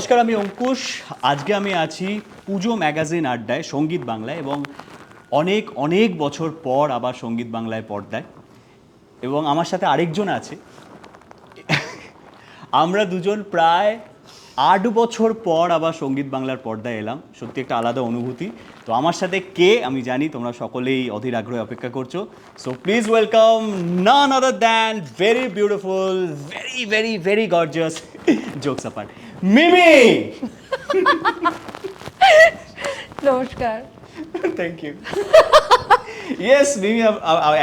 নমস্কার, আমি অঙ্কুশ। আজকে আমি আছি পুজো ম্যাগাজিন আড্ডায়, সংগীত বাংলায় এবং অনেক অনেক বছর পর আবার সংগীত বাংলায় পর্দায়। এবং আমার সাথে আরেকজন আছে। আমরা দুজন প্রায় আট বছর পর আবার সংগীত বাংলার পর্দায় এলাম। সত্যি একটা আলাদা অনুভূতি। তো আমার সাথে কে আমি জানি, তোমরা সকলেই অধীর আগ্রহে অপেক্ষা করছ। So please welcome none other than very beautiful very very very gorgeous jokes আপার। মিমি নমস্কার thank you yes Mimi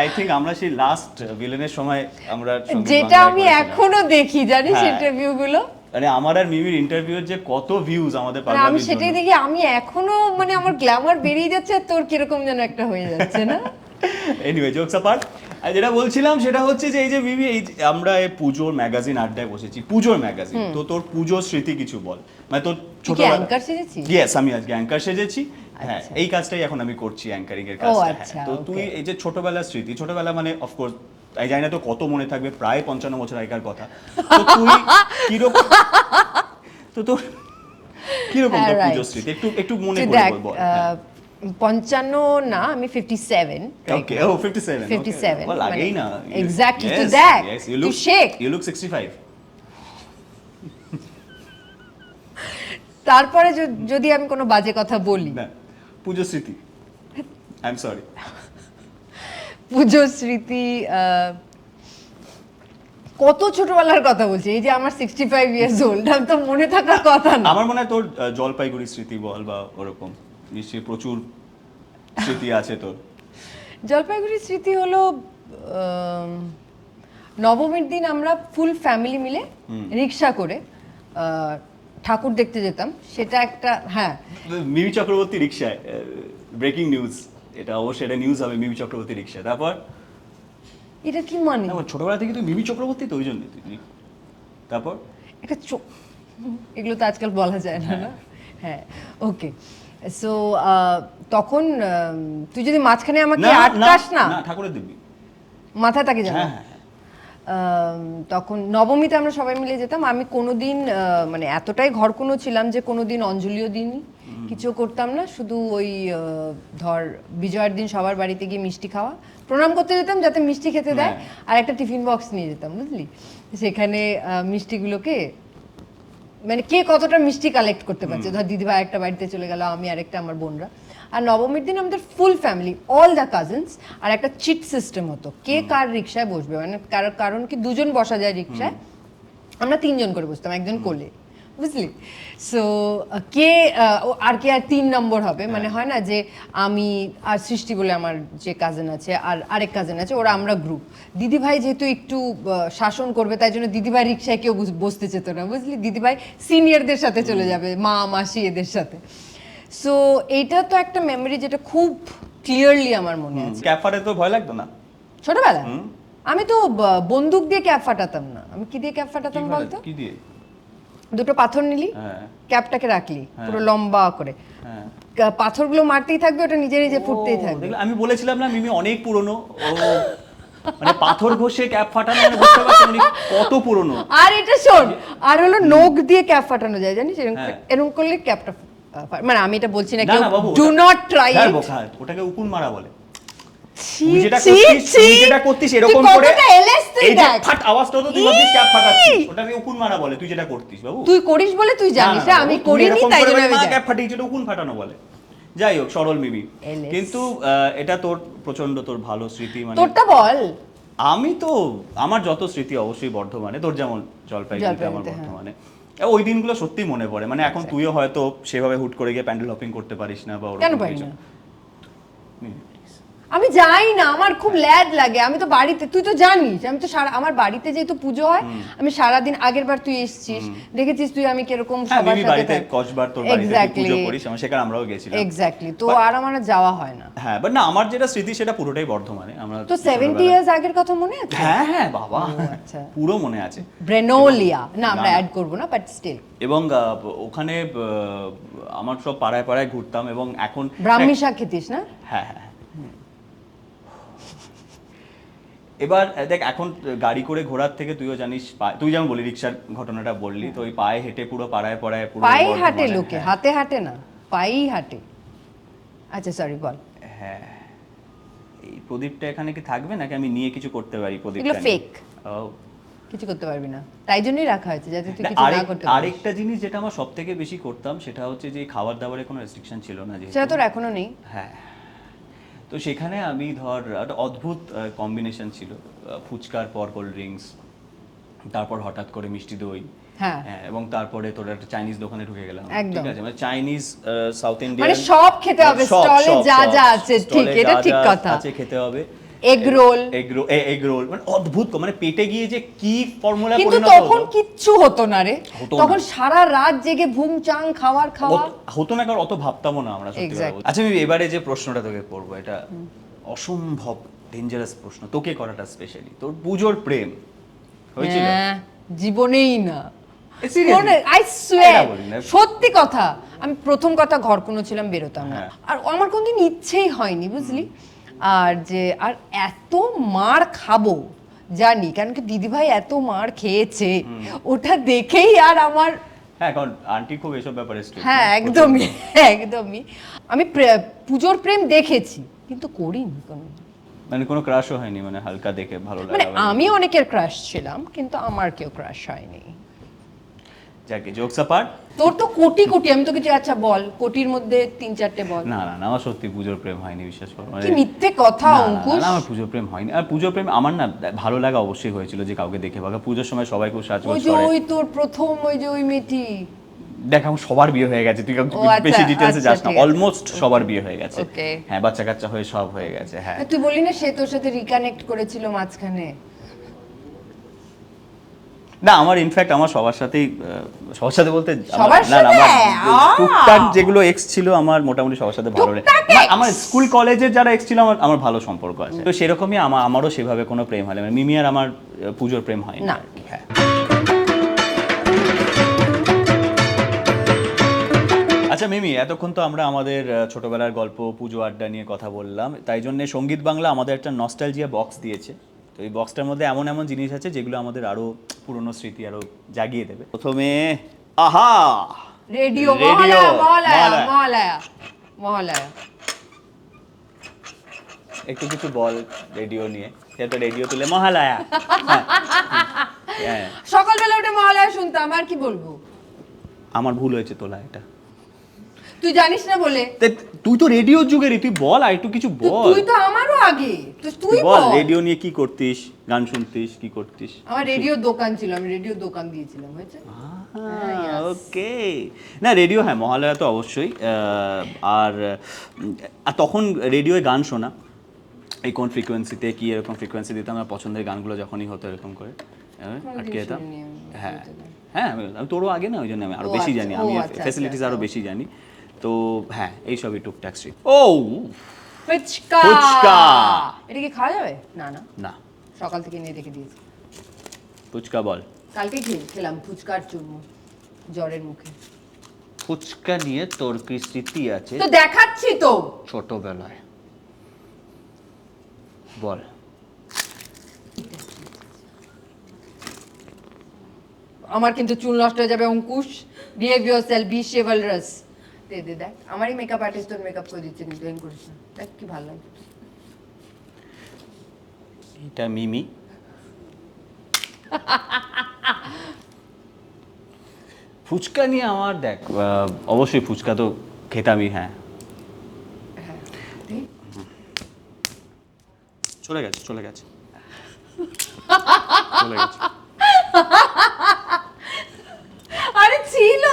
I think আমরা সেই লাস্ট ভিলেনের সময় আমরা যেটা আমি। এখনও দেখি জানিস হ্যাঁ। ইন্টারভিউ গুলো মানে আমার আর মিমির ইন্টারভিউর যে কত ভিউজ আমাদের মানে আমি সেটাই। দেখি আমি এখনও মানে আমার গ্ল্যামার বেরিয়ে যাচ্ছে আর তোর কীরকম যেন একটা হয়ে যাচ্ছে না এনিওয়ে জোকস অ্যাপার্ট আর যেটা বলছিলাম সেটা হচ্ছে যে এই যে মিমি এই আমরা এই পুজোর ম্যাগাজিন আড্ডায় বসেছি পুজোর ম্যাগাজিন। তো তোর পুজোর স্মৃতি কিছু বল? মানে তোর ছোটবেলা অ্যাঙ্কার সেজেছিস ইয়েস আমি আজকে অ্যাঙ্কার সেজেছি। হ্যাঁ আচ্ছা। এই কাজটাই এখন আমি করছি অ্যাঙ্কারিং এর কাজটা। হ্যাঁ। আচ্ছা, তো তুই এই যে ছোটবেলার স্মৃতি ছোটবেলা মানে অফকোর্স আমি জানি না তো কত মনে থাকবে প্রায় পঞ্চান্ন বছর আগেকার কথা। তো তুই কীরকম তো তোর কীরকম হ্যাঁ, তোর পুজোর স্মৃতি? একটু একটু মনে করে বল, হ্যাঁ। পঞ্চান্ন না আমি ফিফটি সেভেন ওকে ও 57 ফিফটি সেভেন well লাগেই না এক্স্যাক্টলি তুই Yes, দেখ yes, you তুই look শেখ you look 65 তারপরে যদি আমি কোনো বাজে কথা বলি। না পুজো স্মৃতি। আই এম সরি পুজোর স্মৃতি আহ, কত ছোটবেলার কথা বলছি এই যে আমার সিক্সটি ফাইভ ইয়ার্স ওল্ড তো মনে থাকার কথা না। আমার মনে হয় তোর জলপাইগুড়ি স্মৃতি বল বা ওরকম। নিশ্চয়ই প্রচুর স্মৃতি আছে তোর। জলপাইগুড়ির স্মৃতি হলো নবমীর দিন আমরা ফুল ফ্যামিলি মিলে রিক্সা করে ঠাকুর দেখতে যেতাম। সেটা একটা হ্যাঁ। মিমি চক্রবর্তী রিক্সায় ব্রেকিং নিউজ এটা অবশ্যই এটা নিউজ হবে মিমি চক্রবর্তী রিক্সা তারপর? এটা কি মানে? ছোটবেলা থেকে তুই মিমি চক্রবর্তী তো ওই জন্য তারপর? একটা এগুলো তো আজকাল বলা যায় না না? হ্যাঁ। ওকে সো তখন তুই যদি মাঝখানে আমাকে আটকাস না ঠাকুরের দিব্যি। মাথায় তাকে জানা হ্যাঁ হ্যাঁ হ্যাঁ। আম, তখন নবমীতে আমরা সবাই মিলে যেতাম। আমি কোনোদিন আহ, মানে এতটাই ঘরকুনো ছিলাম যে কোনোদিন অঞ্জলিও দিইনি। কিছু করতাম না। শুধু ওই ধর বিজয়ের দিন সবার বাড়িতে গিয়ে মিষ্টি খাওয়া। প্রণাম করতে যেতাম যাতে মিষ্টি খেতে দেয়। আর একটা টিফিন বক্স নিয়ে যেতাম বুঝলি? সেখানে মিষ্টিগুলোকে মানে কে কতটা মিষ্টি কালেক্ট করতে পারছে? ধর দিদি ভাই একটা বাড়িতে চলে গেল আমি আর একটা আমার বোনরা। আর নবমীর দিন আমাদের full family all the cousins আর একটা চিট সিস্টেম হতো। কে কার রিক্সায় বসবে? মানে কারণ কারণ কি দুজন বসা যায় রিক্সায় আমরা তিনজন করে বসতাম একজন কোলে। বুঝলি? সো কে আর কে আর তিন নম্বর হবে? মানে হয় না যে আমি আর সৃষ্টি বলে আমার যে কাজিন আছে আর আরেক কাজিন আছে ওরা আমরা গ্রুপ দিদিভাই যেহেতু একটু শাসন করবে তাই জন্য দিদিভাই রিক্সায় কেউ বস- বসতে চেত না বুঝলি? দিদিভাই সিনিয়রদের সাথে চলে যাবে মা মাসি এদের সাথে। সো এইটা তো একটা মেমরি যেটা খুব ক্লিয়ারলি আমার মনে আছে। ক্যাব ফাটে তো ভয় লাগতো না? ছোটবেলা আমি তো বন্দুক দিয়ে ক্যাপ ফাটাতাম না। আমি কি দিয়ে ক্যাপ ফাটাতাম বলতো? কি দিয়ে? দুটো পাথর নিলি হ্যাঁ। ক্যাপটাকে রাখলি পুরো লম্বা করে। হ্যাঁ। পাথরগুলো মারতেই থাকবে ওটা নিজে নিজে ফুটতেই থাকবে। আমি বলেছিলাম না মিমি অনেক পুরনো। ও মানে পাথর ঘষে ক্যাপ ফাটানো মানে বুঝতে পারছেন উনি কত পুরনো। আর এটা শোন আর হলো নখ দিয়ে ক্যাপ ফাটানো যায় জানিস? এরকম হ্যাঁ। করলে ক্যাপটা মানে আমি এটা বলছি না কেউ ডু নট ট্রাই হ্যাঁ, ওটাকে উকুন মারা বলে। করতিস ছি, তুই যেটা করতিস এরকম করে কতটা এলেস তুই এই যে ফাট আওয়াজটা তো তুই ভাবছিস ক্যাপ ফাটাচ্ছিস। ই! ওটাকে উকুন মারা বলে তুই যেটা করতিস বাবু। তুই করিস বলে তুই জানিস না, না, না, আমি করিনি তাই জন্য আমি ক্যাপ ফাটিয়েছে ওটা উকুন ফাটানো বলে। যাই হোক সরল মিমি। কিন্তু এটা তোর প্রচণ্ড তোর ভালো স্মৃতি মানে তোরটা বল। আমি তো আমার যত স্মৃতি অবশ্যই বর্ধমানে তোর যেমন জলপাইগুড়িতে আমার হ্যাঁ। বর্ধমানে। ওই দিনগুলো সত্যি মনে পড়ে মানে এখন তুইও হয়তো সেভাবে হুট করে গিয়ে প্যান্ডেল হপিং করতে পারিস না বা ওরকম কিছু। আমি যাই না আমার খুব ল্যাদ লাগে। আমি তো বাড়িতে তুই তো জানিস আমি তো সারা আমার বাড়িতে যেহেতু পুজো হয় আমি সারাদিন আগের বার তুই এসেছিস। দেখেছিস তুই আমি কীরকম হ্যাঁ সবার সাথে কসবার তোর বাড়িতে পুজো করিস আমার সেখানে আমরাও গেছিলাম। এক্স্যাক্টলি তো আর আমার যাওয়া হয় না। হ্যাঁ বাট না আমার যেটা স্মৃতি সেটা পুরোটাই বর্ধমানে। আমরা তো সেভেন্টি ছোটবেলায়- ইয়ার্স আগের কথা মনে আছে? হ্যাঁ হ্যাঁ বাবা। আচ্ছা। পুরো মনে আছে। ব্রেনোলিয়া না আমরা। অ্যাড করব না বাট স্টিল এবং ওখানে আমার সব পাড়ায় পাড়ায় ঘুরতাম এবং এখন ব্রাহ্মী শাক খেতিস না? হ্যাঁ হ্যাঁ। এবার দেখ এখন গাড়ি করে ঘোরার থেকে তুইও জানিস তুই যেমন বলি রিক্সার ঘটনাটা বললি তো ওই পায়ে হেঁটে পুরো পাড়ায় পাড়ায় পুরো পায়ে হাঁটে লোকে হ্যাঁ। হাতে হাঁটে না পায়েই হাঁটে। আচ্ছা সরি বল। হ্যাঁ। এই প্রদীপটা এখানে কি থাকবে নাকি আমি নিয়ে কিছু করতে পারি প্রদীপটা এগুলো। ও। কিছু করতে পারবি না। তাই জন্যই রাখা হয়েছে যাতে তুই কিছু না করতে পারিস। আরেকটা জিনিস যেটা আমার সব থেকে বেশি করতাম সেটা হচ্ছে যে খাবার দাবারে কোনো রেস্ট্রিকশন ছিল না যেহেতু। সেটা তোর এখনও নেই। হ্যাঁ। তো সেখানে আমি ধর একটা অদ্ভুত কম্বিনেশন ছিল ফুচকার পর কোল্ড ড্রিঙ্কস তারপর হঠাৎ করে মিষ্টি দই হ্যাঁ। হ্যাঁ, এবং তারপরে তোর একটা চাইনিজ দোকানে ঢুকে গেলাম। ঠিক আছে মানে চাইনিজ সাউথ ইন্ডিয়ান মানে সব খেতে হবে, stall এ যা যা আছে, ঠিক, এটা ঠিক কথা। আছে খেতে হবে egg roll egg roll egg roll মানে অদ্ভুত মানে পেটে গিয়ে যে কি ফর্মুলা কিন্তু তখন হলো কিচ্ছু হতো না রে। তখন সারা রাত জেগে ঘুম চাং খাবার খাওয়া। হতো না কারণ অত ভাবতামও না আমরা। আচ্ছা আমি এবারে যে প্রশ্নটা তোকে করব এটা অসম্ভব ডেঞ্জারাস প্রশ্ন। তোকে করাটা স্পেশালি তোর পুজোর প্রেম হয়েছিল? হ্যাঁ, জীবনেই না। I swear. সত্যি কথা আমি প্রথম কথা ঘর কোনো ছিলাম বেরোতাম না। হ্যাঁ। আর আমার কোনদিন ইচ্ছেই হয়নি বুঝলি? আর যে আর এত মার খাব জানি কারণ কি দিদিভাই এত মার খেয়েছে। ওটা দেখেই আর আমার হ্যাঁ কারণ আন্টি খুব এসব ব্যাপারে strict, হ্যাঁ একদমই একদমই। আমি পুজোর প্রেম দেখেছি কিন্তু করিনি কোনো। মানে কোনো ক্রাশও হয়নি মানে হালকা দেখে ভালো মানে আমি অনেকের ক্রাশ ছিলাম কিন্তু আমার কেউ ক্রাশ হয়নি। যাকে জোকস পার্ট তোর তো কোটি কোটি আমি তো কিছু আচ্ছা বল কোটির মধ্যে তিন চারটে বল। না না না আমার সত্যি পুজোর প্রেম হয়নি বিশ্বাস করো। মানে কি মিথ্যে কথা অঙ্কুশ না, আমার পুজোর প্রেম হয়নি। আর পুজোর প্রেম আমার না ভালো লাগা অবশ্যই হয়েছিল যে কাউকে দেখে বাবা পুজোর সময় সবাই খুব ওই যে ওই তোর প্রথম ওই যে ওই মেয়েটি। দেখ এখন সবার বিয়ে হয়ে গেছে তুই আচ্ছা, বেশি ডিটেলসে আচ্ছা, যাস না। অলমোস্ট সবার বিয়ে হয়ে গেছে। হ্যাঁ বাচ্চা কাচ্চা হয়ে সব হয়ে গেছে হ্যাঁ। তুই বলি না সে তোর সাথে রিকানেক্ট করেছিল মাঝখানে। না আমার ইনফ্যাক্ট আমার সবার সাথেই সবার সাথে বলতে না, না, আমার টুকটাক যেগুলো এক্স ছিল আমার মোটামুটি সবার সাথে ভালো আমার- স্কুল কলেজের যারা এক্স ছিল আমার আমার ভালো সম্পর্ক আছে। তো সেরকমই আমার আমারও সেভাবে কোনো প্রেম হয় না। মানে মিমি আর আমার পুজোর প্রেম হয় না। হ্যাঁ। আচ্ছা মিমি এতক্ষণ তো আমরা আমাদের ছোটবেলার গল্প পুজো আড্ডা নিয়ে কথা বললাম। তাই জন্য সংগীত বাংলা আমাদের একটা নস্টালজিয়া বক্স দিয়েছে। তো এই বক্সটার মধ্যে এমন এমন জিনিস আছে যেগুলো আমাদের আরও পুরনো স্মৃতি আরও জাগিয়ে দেবে। প্রথমে আহা! রেডিও একটু কিছু বল রেডিও নিয়ে। সেটা রেডিও তুলে মহালয়া। হ্যাঁ। সকালবেলা উঠে মহালয়া শুনতাম আর কি বলব? আমার ভুল হয়েছে তোলা এটা। তুই জানিস না বলে? তুই তো রেডিও যুগেরই তুই বল আর একটু কিছু বল। তুই তো আমারও আগে তুই বল রেডিও নিয়ে কি করতিস গান শুনতিস কি করতিস? আমার রেডিও দোকান ছিল আমি রেডিও দোকান দিয়েছিলাম হয়েছে? হ্যাঁ, ওকে। না রেডিও হ্যাঁ মহালয়া তো অবশ্যই আর তখন রেডিওয়ে গান শোনা। এই কোন ফ্রিকোয়েন্সিতে কি এরকম ফ্রিকোয়েন্সি দিতাম আমার পছন্দের গানগুলো যখনই হতো এরকম করে আটকে যেতাম। হ্যাঁ হ্যাঁ আমি তোরও আগে না ওই জন্য আমি আরও ও বেশি আচ্ছা, জানি আমি আচ্ছা, ফেসিলিটিস আচ্ছা, আরও আচ্ছা। বেশি জানি। তো হ্যাঁ এইসবই টুকটাক স্মৃতি। ও ফুচকা! ফুচকা। এটা কি খাওয়া যাবে? না না। না। সকাল থেকে নিয়ে রেখে দিয়েছি। ফুচকা বল। কালকে খেয়ে খেলাম ফুচকার চুরমু জ্বরের মুখে। ফুচকা নিয়ে তোর কি স্মৃতি আছে? তো দেখাচ্ছি তো। ছোটবেলায়। বল। আমার কিন্তু চুল নষ্ট হয়ে যাবে Ankush. Behave yourself be chivalrous দে দে দেখ আমারই মেকআপ আর্টিস্ট তোর মেকআপ করে দিচ্ছে কিন্তু এম করিস না দেখ কি ভালো লাগে। এটা মিমি। ফুচকা নিয়ে আমার দেখ অবশ্যই ফুচকা তো খেতামই হ্যাঁ। হ্যাঁ। চলে গেছে চলে গেছে। চলে গেছে আরে ছিল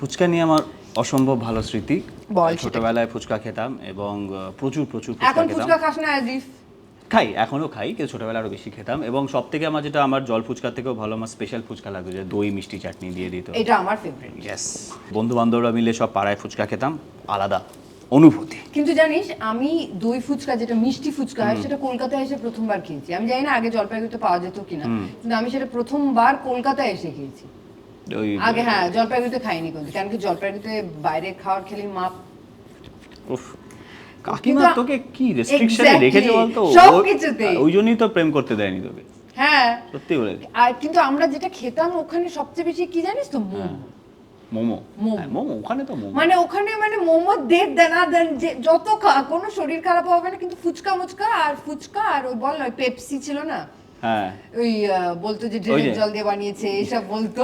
ফুচকা নিয়ে আমার অসম্ভব ভালো স্মৃতি। বল ছোটবেলায় ফুচকা খেতাম এবং প্রচুর প্রচুর এখন ফুচকা খাস না আজিফ খাই এখনও খাই কিন্তু ছোটবেলায় আরও বেশি খেতাম। এবং সব থেকে আমার যেটা আমার জল ফুচকার থেকেও ভালো আমার স্পেশাল ফুচকা লাগতো যে দই মিষ্টি চাটনি দিয়ে দিত। এটা আমার ফেভারিট ইয়েস বন্ধু বান্ধবরা মিলে সব পাড়ায় ফুচকা খেতাম আলাদা অনুভূতি। কিন্তু জানিস আমি দই ফুচকা যেটা মিষ্টি ফুচকা সেটা কলকাতায় এসে প্রথমবার খেয়েছি। আমি জানি না আগে জলপাইগুড়িতে পাওয়া যেত কিনা কিন্তু আমি সেটা প্রথমবার কলকাতায় এসে খেয়েছি। ওই আগে হ্যাঁ জলপাইগুড়িতে খাইনি কিন্তু কারণ কি জলপাইগুড়িতে বাইরে খাওয়ার খেলি উফ কাকিমা তোকে কি রেস্ট্রিকশনে রেখেছে বলতো? ওই জন্যই তো প্রেম করতে দেয়নি তোকে। হ্যাঁ। সত্যি বলে আর কিন্তু আমরা যেটা খেতাম ওখানে সবচেয়ে বেশি কি জানিস তো মোমো। মোমো। মোমো। হ্যাঁ, ওখানে তো মোমো। মানে ওখানে মানে মোমো দে দেনা দেন যে যত কোনো শরীর খারাপ হবে না কিন্তু ফুচকা মুচকা আর ফুচকা আর ওই বল পেপসি ছিল না? হ্যাঁ। ওই বলতো যে ড্রেনের জল দিয়ে বানিয়েছে এইসব বলতো।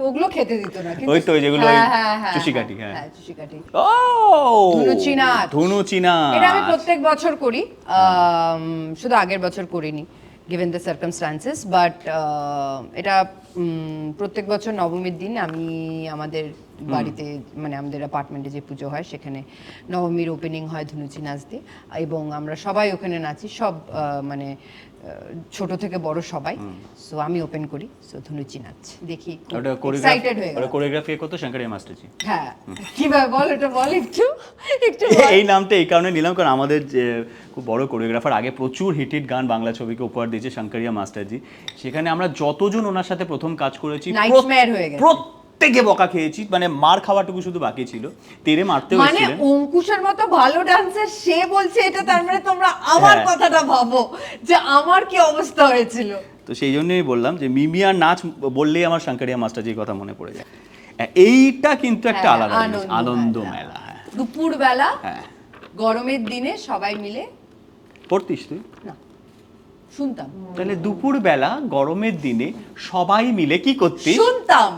ওগুলো খেতে দিত না কিন্তু ওই তো যেগুলো ওই হ্যাঁ, হ্যাঁ, হ্যাঁ, চুষিকাঠি, হ্যাঁ। হ্যাঁ ও ধুনুচি নাচ। ধুনুচি নাচ। এটা আমি প্রত্যেক বছর করি শুধু আগের বছর করিনি গিভেন দ্য সার্কামস্টান্সেস বাট এটা প্রত্যেক বছর নবমীর দিন আমি আমাদের বাড়িতে মানে আমাদের অ্যাপার্টমেন্টে যে পুজো হয় সেখানে নবমীর ওপেনিং হয় ধুনুচি নাচ দিয়ে এবং আমরা সবাই ওখানে নাচি সব মানে ছোট থেকে বড় সবাই। সো আমি ওপেন করি। সো ধুনুচি নাচ দেখি ওটা এক্সাইটেড হয়ে গেল কোরিওগ্রাফি করতো? শঙ্করিয়া মাস্টারজি। হ্যাঁ। কীভাবে বল? এটা বল একটু। একটু এই নামটা এই কারণে নিলাম কারণ আমাদের যে খুব বড় কোরিওগ্রাফার আগে প্রচুর হিট হিট গান বাংলা ছবিকে উপহার দিয়েছে শঙ্করিয়া মাস্টারজি। সেখানে আমরা যতজন ওনার সাথে প্রথম কাজ করেছি হয়ে গেছে। প্রত্যেকে বকা খেয়েছি মানে মার খাওয়াটুকু শুধু বাকি ছিল। তেরে মারতেও মানে অঙ্কুশের মতো ভালো ডান্সার সে বলছে এটা তার মানে তোমরা আমার হ্যাঁ। কথাটা ভাবো যে আমার কি অবস্থা হয়েছিল? তো সেই জন্যই বললাম যে মিমিয়ার নাচ বললেই আমার শঙ্করিয়া মাস্টারজির কথা মনে পড়ে যায়। হ্যাঁ, এইটা কিন্তু একটা হ্যাঁ, আলাদা আনন্দ মেলা। হ্যাঁ। দুপুর বেলা হ্যাঁ। গরমের দিনে সবাই মিলে পড়তিস তুই? না শুনতাম। তাহলে দুপুর বেলা গরমের দিনে সবাই মিলে কি করতিস? শুনতাম।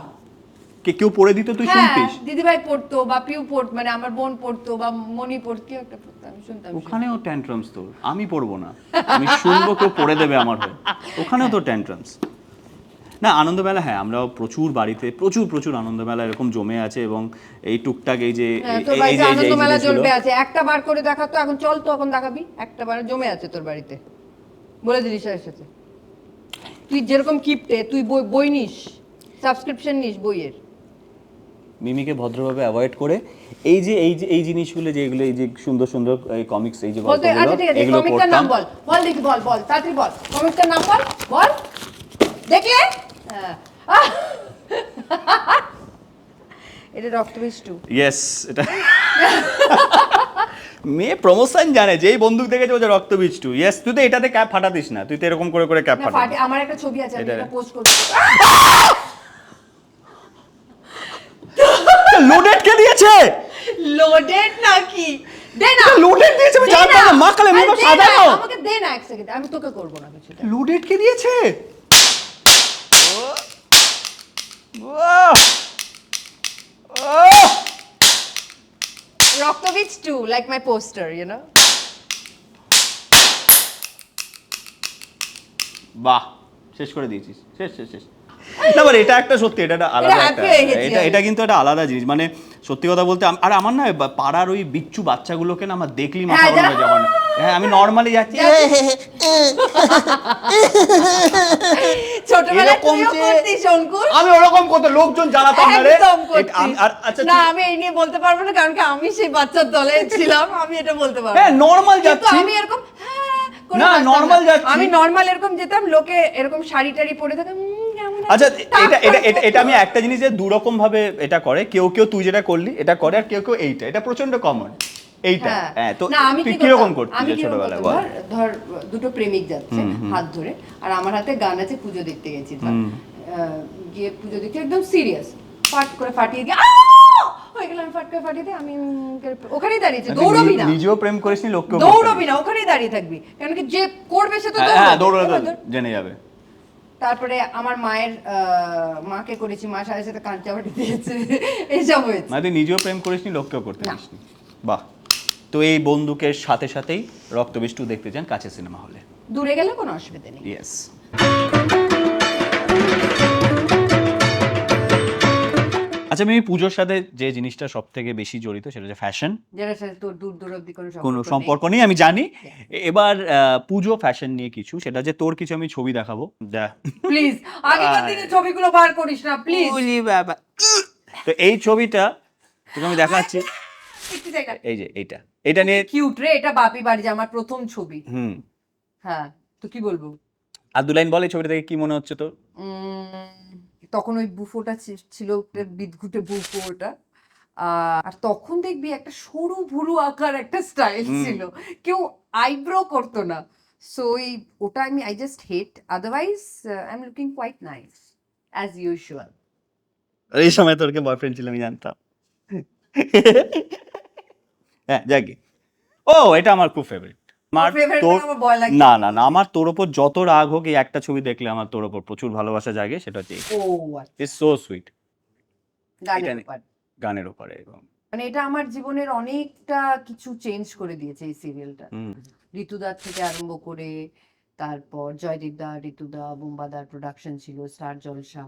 কে কেউ পড়ে দিত তুই হ্যাঁ শুনতিস? দিদিভাই পড়তো বা পিউ পড়তো মানে আমার বোন পড়তো বা মনি পড়তো কেউ একটা পড়তো আমি শুনতাম ওখানেও ট্যান্ট্রামস তোর আমি পড়ব না। আমি শুনব কেউ পড়ে দেবে আমার হয়ে। ওখানেও তো ট্যান্ট্রামস না আনন্দমেলা হ্যাঁ আমরাও প্রচুর বাড়িতে প্রচুর প্রচুর আনন্দমেলা এরকম জমে আছে এবং এই টুকটাক এই যে হ্যাঁ, এই- যে- এই যে- আনন্দ মেলা জিনিসগুলো- আছে। একটা বার করে দেখাতো এখন চল তো এখন দেখাবি। একটা বার জমে আছে তোর বাড়িতে। বলে দিলি স্যারের সাথে। তুই যেরকম কিপটে তুই বই বই নিস সাবস্ক্রিপশন নিস বইয়ের। মিমিকে ভদ্রভাবে অ্যাভয়েড করে এই যে এই যে এই জিনিসগুলো যেগুলো এই যে সুন্দর সুন্দর এই কমিক্স এই যে বলতে আচ্ছা গল্পগুলো এগুলো পড়তাম বল বল দেখি বল বল তাড়াতাড়ি বল কমিকটার নাম বল বল দেখলে হ্যাঁ। এটা রক্তবীজ টু ইয়েস এটা। মেয়ে প্রমোশন জানে যেই বন্দুক দেখেছে ওদের রক্ত বীজ টু ইয়েস তুই তো এটাতে ক্যাপ ফাটাতিস না তুই তো এরকম করে করে ক্যাপ ফাটাতিস আমার একটা ছবি আছে আমি এটা পোস্ট করব। লোডেড কে দিয়েছে? লোডেড নাকি? দে না। লোডেড দিয়েছে আমি জানতাম না। মা কালে আমাকে দে না এক সেকেন্ড আমি তোকে করব না কিছু লোডেড কে দিয়েছে? Like my poster you know বাহ শেষ করে দিয়েছিস। শেষ শেষ শেষ। না বাট এটা একটা সত্যি এটা একটা আলাদা এটা একটা হয়ে এটা এটা কিন্তু একটা আলাদা জিনিস মানে সত্যি কথা বলতে আর আমার না পাড়ার ওই বিচ্ছু বাচ্চাগুলোকে না আমার দেখলি মাথা হ্যাঁ, গরম হয়ে হ্যাঁ আমি নর্মালি যাচ্ছি ছোটবেলায় আমি ওরকম কত লোকজন জ্বালাতাম না রে আচ্ছা না আমি এই নিয়ে বলতে পারব না কারণ কি আমি সেই বাচ্চার দলে ছিলাম আমি এটা বলতে পারব হ্যাঁ, না। normal কিন্তু যাচ্ছি। আমি এরকম হ্যাঁ, না, normal যাচ্ছি। আমি নর্মাল এরকম যেতাম লোকে এরকম শাড়ি টাড়ি পরে থাকতাম আছে? আচ্ছা এটা এটা এটা এটা আমি একটা জিনিস যে দু রকম ভাবে এটা করে কেউ কেউ তুই যেটা করলি এটা করে আর কেউ কেউ এইটা এটা প্রচণ্ড কমন এইটা হ্যাঁ। হ্যাঁ তো তুই কি কীরকম করতিস ছোটবেলায়? বল। ধর দুটো প্রেমিক যাচ্ছে হাত ধরে আর আমার হাতে গান আছে পুজো দেখতে গেছি গিয়ে পুজো দেখতে একদম সিরিয়াস ফাট করে ফাটিয়ে দিয়ে হয়ে ফাট করে ফাটিয়ে দিয়ে আমি ওখানেই দাঁড়িয়েছি দৌড়বি না নিজেও প্রেম করিসনি লোককেও দৌড়বি না ওখানেই দাঁড়িয়ে থাকবি। কারণ কি যে করবে সে তো হ্যাঁ, হ্যাঁ দৌড়বে। জেনে যাবে। তারপরে আমার মায়ের মাকে করেছি মা সাথে সাথে কাঁচা চাপাটি দিয়েছে। এইসব হয়েছে। মানে নিজেও প্রেম করিসনি লক্ষ্য করতে পারিসনি বাহ। তো এই বন্দুকের সাথে সাথেই রক্তবিষ্টু দেখতে যান কাছে সিনেমা হলে। দূরে গেলে কোনো অসুবিধা নেই। ইয়েস আচ্ছা আমি পুজোর সাথে যে জিনিসটা সব থেকে বেশি জড়িত সেটা হচ্ছে ফ্যাশন যেটা সাথে তোর দূর দূর অব্দি কোনো কোনো সম্পর্ক নেই। আমি জানি। এবার পুজো ফ্যাশন নিয়ে কিছু সেটা যে তোর কিছু আমি ছবি দেখাবো। প্লিজ আগেকার দিনে ছবিগুলো বার করিস না প্লিজ তো এই ছবিটা তোকে আমি দেখাচ্ছি। এই যে এইটা। এটা নিয়ে কিউট রে এটা বাপি বাড়ি যে আমার প্রথম ছবি। হুম। হ্যাঁ তো কি বলব? আর দু লাইন বল এই ছবিটা দেখে কি মনে হচ্ছে তোর? তখন ওই বুফোটা ছিল বিদঘুটে বুফো ওটা। আর তখন দেখবি একটা সরু ভুরু আকার একটা স্টাইল ছিল। কেউ আইব্রো করতো না। সো এই ওটা আমি I just hate otherwise I am looking quite nice as usual এই সময় তোর কে বয়ফ্রেন্ড ছিল আমি জানতাম। হ্যাঁ যাকে ও এটা আমার খুব ফেভারিট আমার ভয় না না না আমার তোর ওপর যত রাগ হোক এই একটা ছবি দেখলে আমার তোর ওপর প্রচুর ভালোবাসা জাগে সেটা হচ্ছে ইজ সো সুইট গানের ওপরে। এবং মানে এটা আমার জীবনের অনেকটা কিছু চেঞ্জ করে দিয়েছে এই সিরিয়ালটা ঋতুদার থেকে আরম্ভ করে তারপর জয়দীপ দা ঋতুদা বুম্বাদার প্রোডাকশন ছিল স্টার জলসা।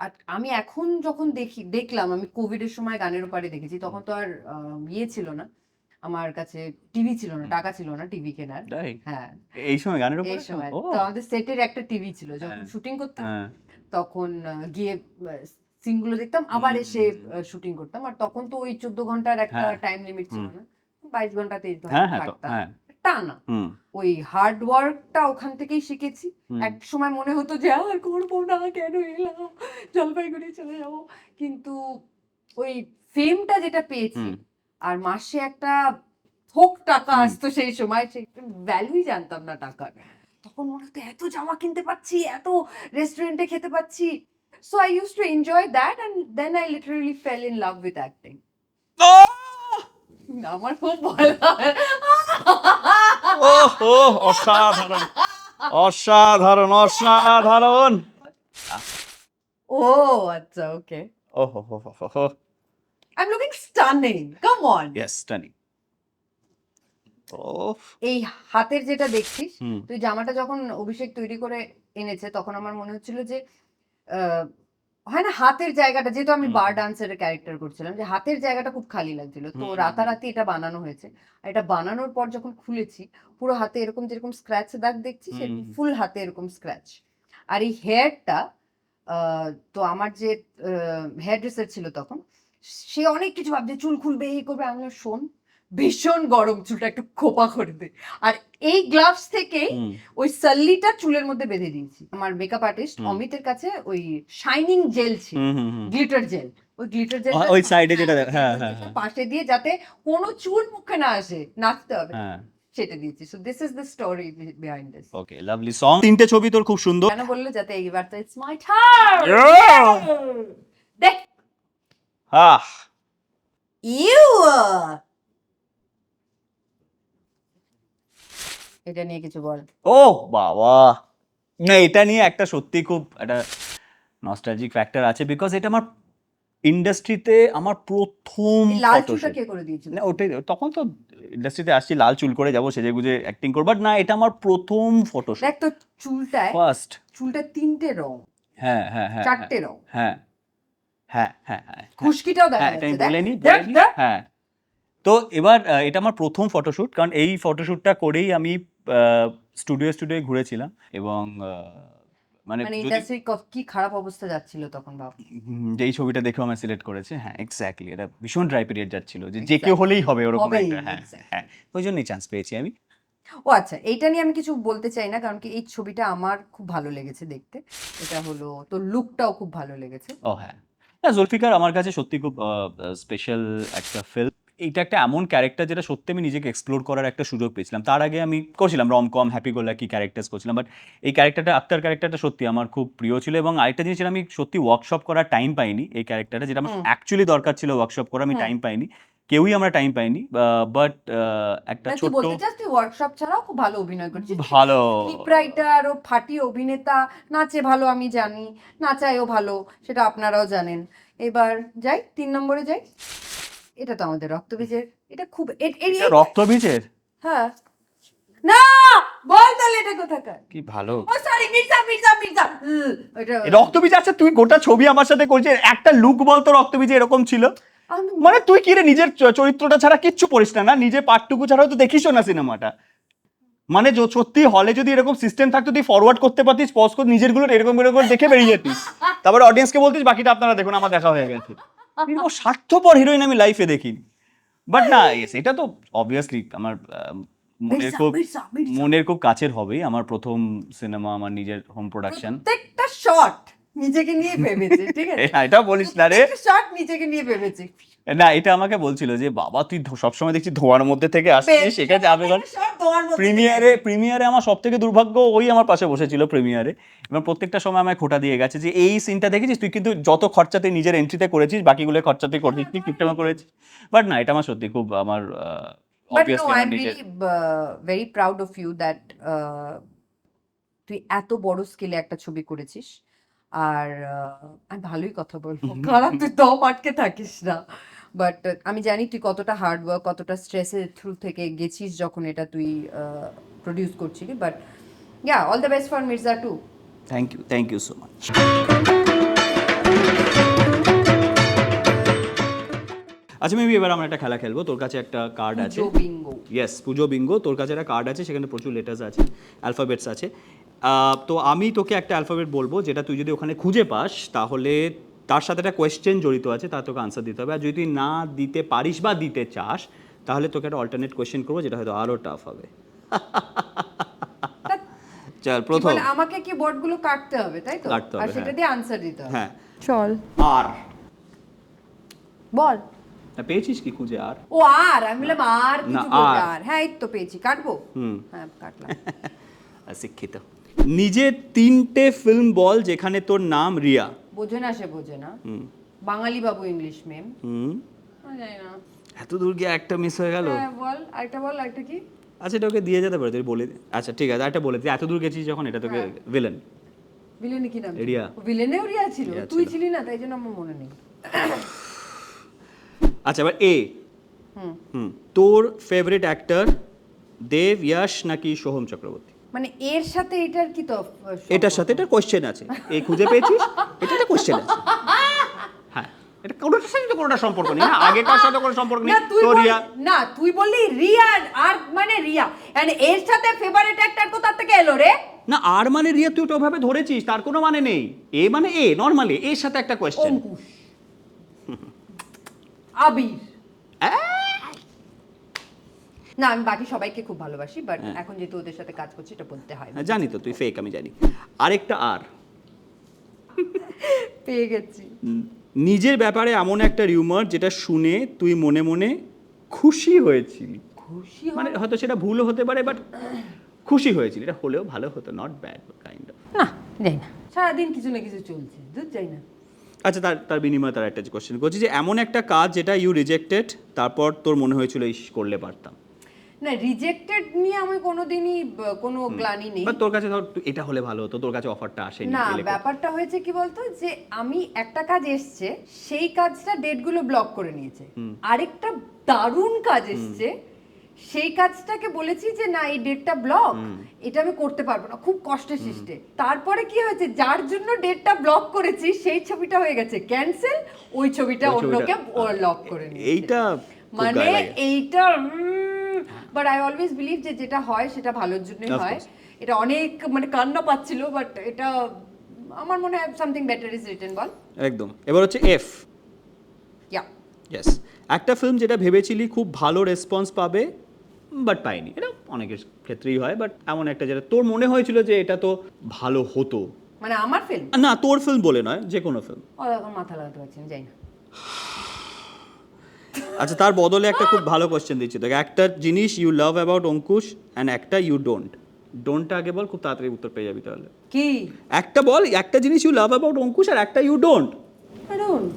আর আমি এখন যখন দেখি দেখলাম আমি কোভিডের সময় গানের ওপারে দেখেছি তখন তো আর ইয়ে ছিল না। আমার কাছে টিভি ছিল না টাকা ছিল না টিভি কেনার। হ্যাঁ। এই সময় গানের এই সময়। তো আমাদের সেটের একটা টিভি ছিল যখন হ্যাঁ। শুটিং করতাম হ্যাঁ। তখন গিয়ে সিনগুলো দেখতাম আবার এসে শুটিং করতাম। আর তখন তো ওই চোদ্দ ঘণ্টার একটা হ্যাঁ। টাইম লিমিট ছিল না। বাইশ ঘণ্টা তেইশ ঘণ্টা হ্যাঁ হ্যাঁ থাকতাম। হ্যাঁ। টানা ওই হার্ড ওয়ার্কটা ওখান থেকেই শিখেছি। এক সময় মনে হতো যে আর করব না কেন এলাম? জলপাইগুড়ি চলে যাব। কিন্তু ওই ফেমটা যেটা পেয়েছি। আর মাসে একটা থোক টাকা আসতো সেই সময় সেই ভ্যালুই জানতাম না টাকার। তখন মনে হতো এত জামা কিনতে পাচ্ছি এত রেস্টুরেন্টে খেতে পাচ্ছি। So I use to enjoy that and then I literally fell in love with acting আমার খুব ভয় লাগে। অসাধারণ। অসাধারণ অসাধারণ। ও আচ্ছা ওকে ওহো হো হো হো। Am looking stunning come on yes stunning ও এই হাতের যেটা দেখছিস হুম। তুই জামাটা যখন অভিষেক তৈরি করে এনেছে তখন আমার মনে হচ্ছিল যে আহ, হয় না হাতের জায়গাটা যেহেতু আমি হুম। বার ডান্সারের ক্যারেক্টার করছিলাম যে হাতের জায়গাটা খুব খালি লাগছিল। তো হুম, হুম, রাতারাতি এটা বানানো হয়েছে। আর এটা বানানোর পর যখন খুলেছি পুরো হাতে এরকম যেরকম স্ক্র্যাচ দাগ দেখছি সে হুম। ফুল হাতে এরকম স্ক্র্যাচ আর এই হেয়ারটা তো আমার যে হেয়ার ড্রেসার ছিল তখন সে অনেক কিছু ভাবছে চুল খুলবে এই করবে। আমি শোন ভীষণ গরম চুলটা একটু খোপা করে দে। আর এই গ্লাভস হুম। ওই সাল্লিটা চুলের মধ্যে বেঁধে দিয়েছি। আমার মেকআপ আর্টিস্ট অমিতের কাছে ওই শাইনিং জেল ছিল গ্লিটার জেল ওই গ্লিটার জেল ওই এ যেটা হ্যাঁ, হ্যাঁ, হ্যাঁ। পাশে দিয়ে যাতে কোনো চুল মুখে না আসে নাচতে হবে। হ্যাঁ। সেটা দিয়েছি। So this is the story behind this okay lovely song তিনটে ছবি তোর খুব সুন্দর। কেন বলল যাতে এইবার তো ইটস মাই টার্ন দেখ আহ ইউ এটা নিয়ে কিছু বল। ও বাবা। না এটা নিয়ে একটা সত্যি খুব একটা নস্টালজিক ফ্যাক্টর আছে বিকজ এটা আমার ইন্ডাস্ট্রিতে আমার প্রথম লাল। চুলটা কে করে দিয়েছিল? না ওটাই তখন তো ইন্ডাস্ট্রিতে আসছি লাল চুল করে যাব সেজে গুজে অ্যাক্টিং করব। বাট না এটা আমার প্রথম ফটোশুট দেখ তো চুলটায় ফার্স্ট চুলটা তিনটে রং। হ্যাঁ হ্যাঁ হ্যাঁ। চারটে রং। হ্যাঁ। হ্যাঁ হ্যাঁ হ্যাঁ খুশকিটাও দেখা হ্যাঁ এটা আমি বলে নিই। হ্যাঁ। তো এবার এটা আমার প্রথম ফটোশুট কারণ এই ফটোশুটটা করেই আমি স্টুডিও স্টুডিও ঘুরেছিলাম এবং মানে মানে ইন্ডাস্ট্রি কি খারাপ অবস্থা যাচ্ছিল তখন বাবা যেই ছবিটা দেখে আমার সিলেক্ট করেছে হ্যাঁ এক্স্যাক্টলি এটা ভীষণ ড্রাই পিরিয়ড যাচ্ছিল যে যে কেউ হলেই হবে ওরকম একটা হ্যাঁ হ্যাঁ ওই জন্যই চান্স পেয়েছি আমি। ও আচ্ছা এইটা নিয়ে আমি কিছু বলতে চাই না কারণ কি এই ছবিটা আমার খুব ভালো লেগেছে দেখতে। এটা হলো তোর লুকটাও খুব ভালো লেগেছে। ও হ্যাঁ। না জুলফিকার আমার কাছে সত্যি খুব স্পেশাল একটা ফিল্ম এটা একটা এমন ক্যারেক্টার যেটা সত্যি আমি নিজেকে এক্সপ্লোর করার একটা সুযোগ পেয়েছিলাম। তার আগে আমি করছিলাম রম কম হ্যাপি গোল্লা কি ক্যারেক্টার্স করছিলাম। বাট এই ক্যারেক্টারটা আক্তার ক্যারেক্টারটা সত্যি আমার খুব প্রিয় ছিল এবং আরেকটা জিনিস আমি সত্যি ওয়ার্কশপ করার টাইম পাইনি এই ক্যারেক্টারটা যেটা আমার অ্যাকচুয়ালি দরকার ছিল ওয়ার্কশপ করা আমি টাইম পাইনি। কেউই আমরা টাইম পাইনি বাট একটা ছোট্ট বলতে চাস তুই ওয়ার্কশপ ছাড়াও খুব ভালো অভিনয় করছিস। ভালো। রাইটার ও ফাটি অভিনেতা নাচে ভালো আমি জানি নাচায়ও ভালো সেটা আপনারাও জানেন। এবার যাই তিন নম্বরে যাই। এটা তো আমাদের রক্তবীজের এটা খুব এ- এ- এটা রক্ত বীজের হ্যাঁ। না বল তাহলে এটা কোথাকার? কি ভালো? ও সরি মির্জা মির্জা মির্জা। ওইটা রক্তবীজ আছে তুই গোটা ছবি আমার সাথে করছিস একটা লুক বলতো রক্তবীজে এরকম ছিল? মানে তুই কি রে নিজের চরিত্রটা ছাড়া কিচ্ছু পড়িস না না? নিজের পার্টটুকু ছাড়াও তো দেখিসও না সিনেমাটা। মানে সত্যি হলে যদি এরকম সিস্টেম থাকতো তুই ফরওয়ার্ড করতে পারতিস পজ করে নিজেরগুলো এরকম এরকম দেখে বেরিয়ে যেতিস। তারপর অডিয়েন্সকে বলতিস বাকিটা আপনারা দেখুন আমার দেখা হয়ে গেছে। এরকম স্বার্থপর হিরোইন আমি লাইফে দেখিনি। বাট না এটা তো অবভিয়াসলি আমার মনের খুব। মনের খুব কাছের হবেই আমার প্রথম সিনেমা আমার নিজের হোম প্রোডাকশন প্রত্যেকটা শট নিজেকে নিয়ে ভেবেছে ঠিক আছে? না, এটা বলিস না রে। শর্ট নিজেকে নিয়ে ভেবেছে। না এটা আমাকে বলছিল যে বাবা তুই সবসময় দেখছি ধোয়ার মধ্যে থেকে আসছিস সেখানে যাবে প্রিমিয়ারে প্রিমিয়ারে আমার সব থেকে দুর্ভাগ্য ওই আমার পাশে বসেছিল প্রিমিয়ারে। এবার প্রত্যেকটা সময় আমায় খোটা দিয়ে গেছে যে এই সিনটা দেখেছিস? তুই কিন্তু যত খরচাতে নিজের এন্ট্রিতে করেছিস বাকিগুলো খরচাতে করেছিস তুই কিপটামা করেছিস। বাট না এটা আমার সত্যি খুব আমার obviously very proud of you uh, তুই এত বড় স্কেলে একটা ছবি করেছিস। আর আমি ভালোই কথা বলব। খারাপ তুই দম আটকে থাকিস না। বাট আমি জানি তুই কতটা হার্ড ওয়ার্ক কতটা স্ট্রেসের থ্রু থেকে গেছিস যখন এটা তুই প্রডিউস করছিলি। But yeah all the best for Mirza two thank you thank you so much আচ্ছা মেবি এবার আমরা একটা খেলা খেলব। তোর কাছে একটা কার্ড আছে। বিঙ্গো ইয়েস পুজো বিঙ্গো তোর কাছে একটা কার্ড আছে সেখানে প্রচুর লেটার্স আছে অ্যালফাবেটস আছে। তো আমি তোকে একটা অ্যালফাবেট বলব যেটা তুই যদি ওখানে খুঁজে পাস তাহলে তার সাথে একটা কোয়েশ্চেন জড়িত আছে তা তোকে আনসার দিতে হবে। আর যদি না দিতে পারিস বা দিতে চাস তাহলে তোকে একটা অল্টারনেট কোয়েশ্চেন করব যেটা হয়তো আরও টাফ হবে। চল প্রথম। মানে আমাকে কি বোর্ডগুলো কাটতে হবে তাই তো? কাটতে হবে, আর সেটা হ্যাঁ। দিয়ে আনসার দিতে হবে। হ্যাঁ। চল। আর। বল। না, পেয়েছিস কি খুঁজে আর? ও আর আমি বললাম আর না, কিছু আর। আর। হ্যাঁ এই তো পেয়েছি কাটবো? হুম। হ্যাঁ কাটলাম। শিক্ষিত নিজের তিনটে ফিল্ম বল যেখানে তোর নাম রিয়া। বোঝে না সে বোঝে না। হুম। বাঙালি বাবু ইংলিশ মেম হুম। জানি না। এত দূর গিয়ে একটা মিস হয়ে গেল? হ্যাঁ বল। আরেকটা বল আরেকটা কি? আচ্ছা এটা ওকে দিয়ে যেতে পারে তুই বলে আচ্ছা ঠিক আছে একটা বলে দিই এত দূর গেছিস যখন এটা তোকে ভিলেন ভিলেনে কি নাম? রিয়া। ভিলেনেও রিয়া ছিল? তুই ছিলি। না তাই জন্য আমার মনে নেই। আচ্ছা এবার এ হুম। হুম। তোর ফেভারিট অ্যাক্টর দেব ইয়াশ নাকি সোহম চক্রবর্তী? মানে এর সাথে এটার কি তো এটার সাথে এটা কোশ্চেন আছে। এই খুঁজে পেয়েছিস? এটা একটা কোশ্চেন আছে। হ্যাঁ এটা কোনোটার সাথে তো কোনোটা সম্পর্ক নেই। না আগেকার সাথে কোনো সম্পর্ক নেই। তো রিয়া না তুই বললি রিয়া আর মানে রিয়া। এন্ড এর সাথে ফেভারিট অ্যাক্টর কোথা থেকে এলো রে? না আর মানে রিয়া তুই ওটা ওভাবে ধরেছিস তার কোনো মানে নেই। এ মানে এ নর্মালি এর সাথে একটা কোয়েশ্চেন আবির। না আমি বাকি সবাইকে খুব ভালোবাসি বাট হ্যাঁ। এখন যেহেতু ওদের সাথে কাজ করছি এটা বলতে হয়। হ্যাঁ, জানি তো তুই ফেক আমি জানি। আরেকটা আর। পেয়ে গেছি। নিজের ব্যাপারে এমন একটা রিউমার যেটা শুনে তুই মনে মনে খুশি হয়েছিলি। খুশি মানে হয়তো সেটা ভুলও হতে পারে বাট খুশি হয়েছিলি। এটা হলেও ভালো হতো নট ব্যাড কাইন্ড অফ না যাই না। সারাদিন কিছু না কিছু চলছে দুধ যাই না। আচ্ছা তার তার বিনিময়ে তার একটা কোশ্চেন করছি যে এমন একটা কাজ যেটা ইউ রিজেক্টেড তারপর তোর মনে হয়েছিল ইস করলে পারতাম। না রিজেক্টেড নিয়ে আমি কোনোদিনই কোনো গ্লানি নেই। তোর কাছে ধর এটা হলে ভালো হতো তোর কাছে অফারটা আসেনি না ব্যাপারটা হয়েছে কি বলতো যে আমি একটা কাজ এসছে সেই কাজটা ডেটগুলো ব্লক করে নিয়েছে। আরেকটা দারুণ কাজ এসছে সেই কাজটাকে বলেছি যে না এই ডেটটা ব্লক এটা আমি করতে পারব না। খুব কষ্টে সৃষ্টে। তারপরে কি হয়েছে যার জন্য ডেটটা ব্লক করেছি সেই ছবিটা হয়ে গেছে ক্যান্সেল ওই ছবিটা অন্যকে ব্লক করে নিয়েছে। এইটা মানে। এইটা বাট আই অলওয়েজ বিলিভ যে যেটা হয় সেটা ভালোর জন্যই হয়। এটা অনেক মানে কান্না পাচ্ছিল বাট এটা আমার মনে হয় সামথিং বেটার ইজ রিটেন বল। একদম। এবার হচ্ছে এফ ইয়া ইয়েস একটা ফিল্ম যেটা ভেবেছিলি খুব ভালো রেসপন্স পাবে বাট পাইনি। এটা অনেকের ক্ষেত্রেই হয় বাট এমন একটা যেটা তোর মনে হয়েছিল যে এটা তো ভালো হতো। মানে আমার ফিল্ম না তোর ফিল্ম বলে নয় যে কোনো ফিল্ম মাথা লাগাতে পারছি না যাই না। আচ্ছা তার বদলে একটা খুব ভালো কোশ্চেন দিচ্ছি তোকে। একটা জিনিস you love about Ankush and একটা ইউ ডোন্ট ডোন্টটা আগে বল খুব তাড়াতাড়ি উত্তর পেয়ে যাবি তাহলে। কি? একটা বল একটা জিনিস ইউ লাভ অ্যাবাউট অঙ্কুশ আর একটা ইউ ডোন্ট আই ডোন্ট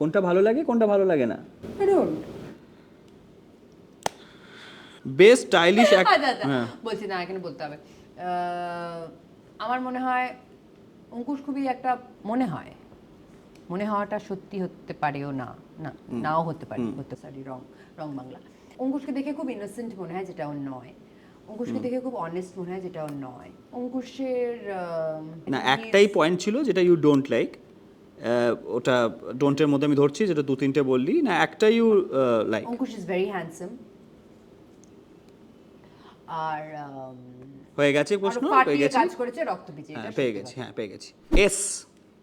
কোনটা ভালো লাগে কোনটা ভালো লাগে না? আই ডোন্ট বেস্ট স্টাইলিশ বলছি না এখানে বলতে হবে। আমার মনে হয় অঙ্কুশ খুবই একটা মনে হয়। মনে হওয়াটা সত্যি হতে পারেও না। না নাও হতে পারে। হতে পারি। রং রং বাংলা। অঙ্কুশকে দেখে খুব ইনোসেন্ট মনে হয় যেটা ওর নয়। অঙ্কুশকে দেখে খুব অনেস্ট মনে হয় যেটা ওর নয়। অঙ্কুশের না একটাই পয়েন্ট ছিল যেটা ইউ ডোন্ট লাইক ওটা ডোন্টের মধ্যে আমি ধরছি যেটা দু তিনটে বললি। না একটাই you like Ankush is very handsome আর হয়ে গেছে প্রশ্ন? পেয়ে পাঠিয়ে গেছি? কাজ করেছে রক্ত হ্যাঁ পেয়ে গেছি হ্যাঁ পেয়ে গেছি। এস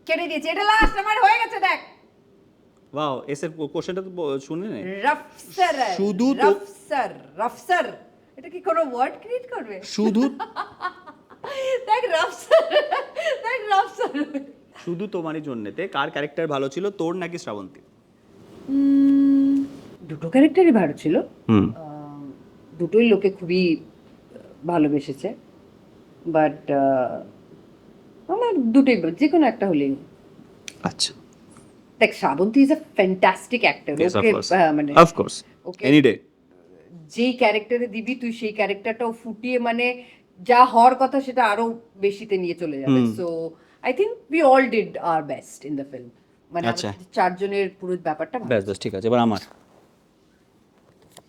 কেটে দিয়েছে। এটা লাস্ট আমার হয়ে গেছে দেখ। ওয়াও এস এর কোশ্চেনটা তো শুনে নে রফসার শুধু তো- রফসার রফসার এটা কি কোনো ওয়ার্ড ক্রিয়েট করবে? শুধু দেখ রফসার দেখ রফসার শুধু তোমারই জন্যতে কার ক্যারেক্টার ভালো ছিল তোর নাকি শ্রাবন্তী? দুটো ক্যারেক্টারই ভালো ছিল। দুটোই লোকে খুবই ভালোবেসেছে। বাট দুটোই যে কোনো একটা হলেই আচ্ছা। দেখ Srabanti is a fantastic actor okay মানে of course okay any day যেই ক্যারেক্টারে দিবি তুই সেই ক্যারেক্টারটাও ফুটিয়ে মানে যা হওয়ার কথা সেটা আরও বেশিতে নিয়ে চলে যাবে। So I think we all did our best in the film মানে আচ্ছা। চারজনের পুরো ব্যাপারটা। ব্যাস ব্যাস ঠিক আছে এবার আমার।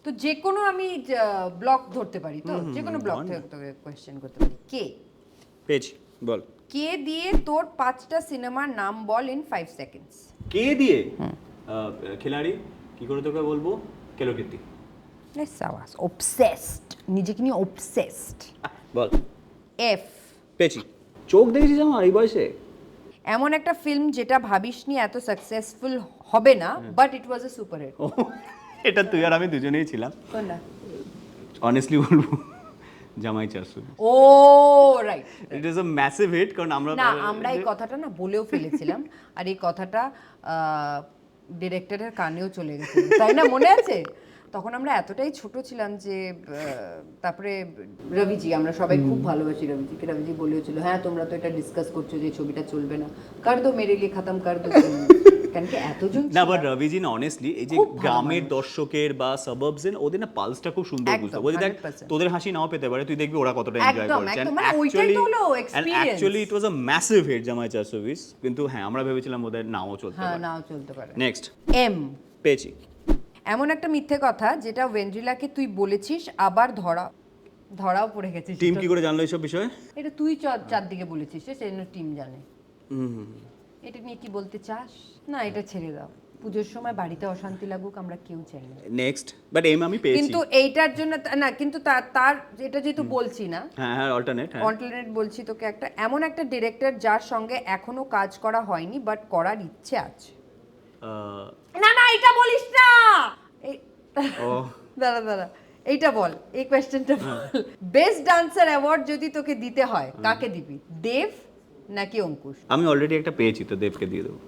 তো যে কোনো আমি ব্লক ধরতে পারি তো? যে কোনো ব্লক থেকে তোকে কোয়েশ্চেন করতে পারি। কে? পেয়েছি বল। কে দিয়ে তোর পাঁচটা সিনেমার নাম বল ইন ফাইভ সেকেন্ডস কে দিয়ে? খিলাড়ি কি করে তোকে বলব? কেলোকীর্তি। সাবাস অবসেসড নিজেকে নিয়ে অবসেসড বল। এফ পেয়েছি চোখ দেখেছিস আমার এই বয়সে? এমন একটা ফিল্ম যেটা ভাবিসনি এত সাকসেসফুল হবে না but it was a super hit ও, এটা তুই আর আমি দুজনেই ছিলাম। অনেস্টলি বলব। Jamai Charsho oh right it is a massive hit কারণ আমরা না আমরা এই কথাটা না বলেও ফেলেছিলাম আর এই কথাটা ডিরেক্টরের কানেও চলে গেছে। তাই না মনে আছে? তখন আমরা এতটাই ছোট ছিলাম যে আহ, তারপরে রবিজি আমরা সবাই খুব ভালোবাসি রবিজিকে। রবিজি বলেছিল হ্যাঁ তোমরা তো এটা ডিসকাস করছ যে ছবিটা চলবে না। কার দো মেরে লিয়ে খতম কর দো এতজন না বাট রবিজি না অনেস্টলি এই যে গ্রামের দর্শকের বা সাবাবস এর ওদের না পালসটা খুব সুন্দর বুঝতে দেখ তোদের হাসি নাও পেতে পারে তুই দেখবি ওরা কতটা এনজয় করছে। একদম, মানে. Actually it was a massive hit Jamai Charsho Bish কিন্তু হ্যাঁ আমরা ভেবেছিলাম ওদের নাও চলতে হ্যাঁ পারে। নাও চলতে পারে। নেক্সট এম এমন একটা মিথ্যে কথা যেটা ওয়েন্ড্রিলাকে তুই বলেছিস আবার ধরা ধরাও পড়ে গেছিস টিম কি করে জানলো এইসব বিষয়ে? এটা তুই চার- চারদিকে বলেছিস সেই জন্য টিম জানে। হুম এটা নিয়ে কি বলতে চাস? না এটা ছেড়ে দাও। পুজোর সময় বাড়িতে অশান্তি লাগুক আমরা কেউ চাই না। নেক্সট বাট এম আমি পেয়েছি। কিন্তু এইটার জন্য না কিন্তু তার তার এটা যেহেতু বলছি না হ্যাঁ হ্যাঁ অল্টারনেট হ্যাঁ। অল্টারনেট বলছি তোকে একটা এমন একটা ডিরেক্টর যার সঙ্গে এখনও কাজ করা হয়নি বাট করার ইচ্ছে আছে। না না এটা বলিস না! এই- দাঁড়া দাঁড়া। এইটা বল এই কোয়েশ্চেনটা বল। বেস্ট ডান্সার অ্যাওয়ার্ড যদি তোকে দিতে হয় কাকে দিবি? দেব নাকি অঙ্কুশ? আমি অলরেডি একটা পেয়েছি তো দেবকে দিয়ে দেবো।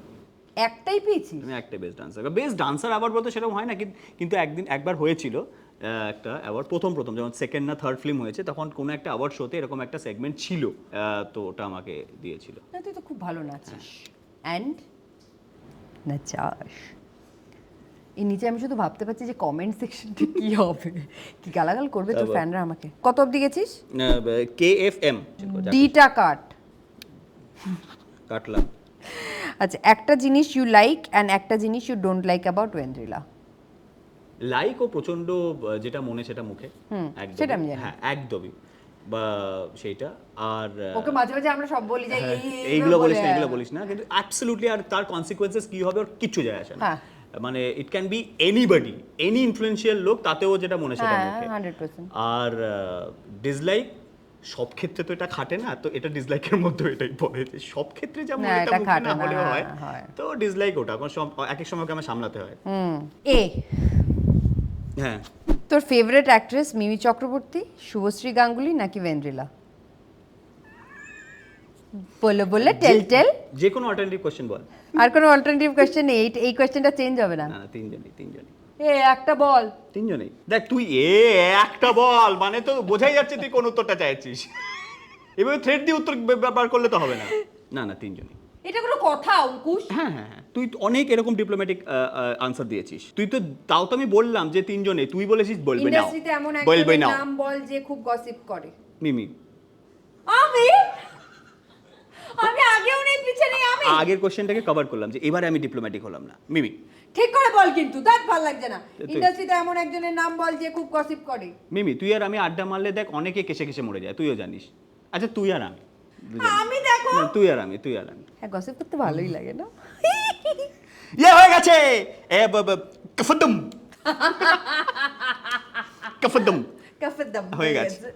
একটাই পেয়েছিস? আমি একটা best dancer best dancer award বলতে সেরকম হয় না কিন্তু একদিন একবার হয়েছিল একটা অ্যাওয়ার্ড প্রথম প্রথম যখন সেকেন্ড না থার্ড ফিল্ম হয়েছে তখন কোনো একটা অ্যাওয়ার্ড শোতে এরকম একটা সেগমেন্ট ছিল তো ওটা আমাকে দিয়েছিল। না তুই তো খুব ভালো নাচিস। অ্যান্ড নাচাস। এই নিচে আমি শুধু ভাবতে পারছি যে কমেন্ট সেকশনটা কি হবে। কি গালাগাল করবে তোর ফ্যানরা আমাকে। কত অবধি গেছিস? কে এফ এম ডিটা কাট। কাটলাম। আচ্ছা একটা জিনিস ইউ লাইক অ্যান্ড একটা জিনিস you don't like about Oindrila like ও প্রচণ্ড যেটা মনে সেটা মুখে। সেটা আমি জানি। হ্যাঁ একদমই। বা সেইটা। আর ওকে মাঝে মাঝে আমরা সব বলি যে হ্যাঁ, এই- এই- এইগুলো বলিস না এগুলো বলিস না। কিন্তু অ্যাবসলিউটলি আর তার কনসিকুয়েন্সেস কি হবে ওর কিচ্ছু যায় আসে না। হ্যাঁ। মানে it can be anybody any influential লোক তাতেও যেটা মনে সেটা হ্যাঁ মুখে। আর ডিসলাইক সব ক্ষেত্রে তো এটা খাটে না তো এটা ডিসলাইকের মধ্যে এটাই পড়ে। যে সব ক্ষেত্রে যেমন এটা মুখে খাটে না হলেও হয় হ্যাঁ, তো ডিসলাইক ওটা সব এক এক সময় ওকে আমার সামলাতে হয়। হুম এ। হ্যাঁ। তোর ফেভারিট অ্যাক্ট্রেস মিমি চক্রবর্তী শুভশ্রী গাঙ্গুলি নাকি ভেন্দ্রিলা? বলে বলে টেল টেল যে কোনো অল্টারনেটিভ কোয়েশ্চেন বল। আর কোনো অল্টারনেটিভ কোয়েশ্চেন নেই এই- এই কোয়েশ্চেনটা চেঞ্জ হবে না। না তিনজনই তিনজনই। এ একটা বল। তিনজনেই। দেখ তুই এ একটা বল মানে তো বোঝাই যাচ্ছে তুই কোন উত্তরটা চাইছিস। এভাবে থ্রেড দিয়ে উত্তর ব্যবহার করলে তো হবে না। না না তিনজনই। এটা কোনো কথা অঙ্কুশ? হ্যাঁ হ্যাঁ হ্যাঁ। তুই তো অনেক এরকম ডিপ্লোম্যাটিক আনসার দিয়েছিস। তুই তো তাও তো আমি বললাম যে তিনজনে তুই বলেছিস বলবে না ইন্ডাস্ট্রিতে এমন বলবে একজনের না নাম বল যে খুব গসিপ করে। মিমি। আমি? আমি আগেও নেই পিছে নেই আমি। আগের কোশ্চেনটাকে কভার করলাম যে এবারে আমি ডিপ্লোম্যাটিক হলাম না। মিমি? ঠিক করে বল কিন্তু দেখ ভালো লাগছে না। ইন্ডাস্ট্রিতে এমন একজনের নাম বল যে খুব গসিপ করে। মিমি তুই আর আমি আড্ডা মারলে দেখ অনেকে কেসে কেসে মরে যায় তুইও জানিস। আচ্ছা তুই আর আমি। আমি দেখো। তুই আর আমি তুই আর আমি। হ্যাঁ গসিপ করতে ভালোই লাগে না? ইয়ে হয়ে গেছে! এ ব- কফদম কফদম হয়ে গেছে।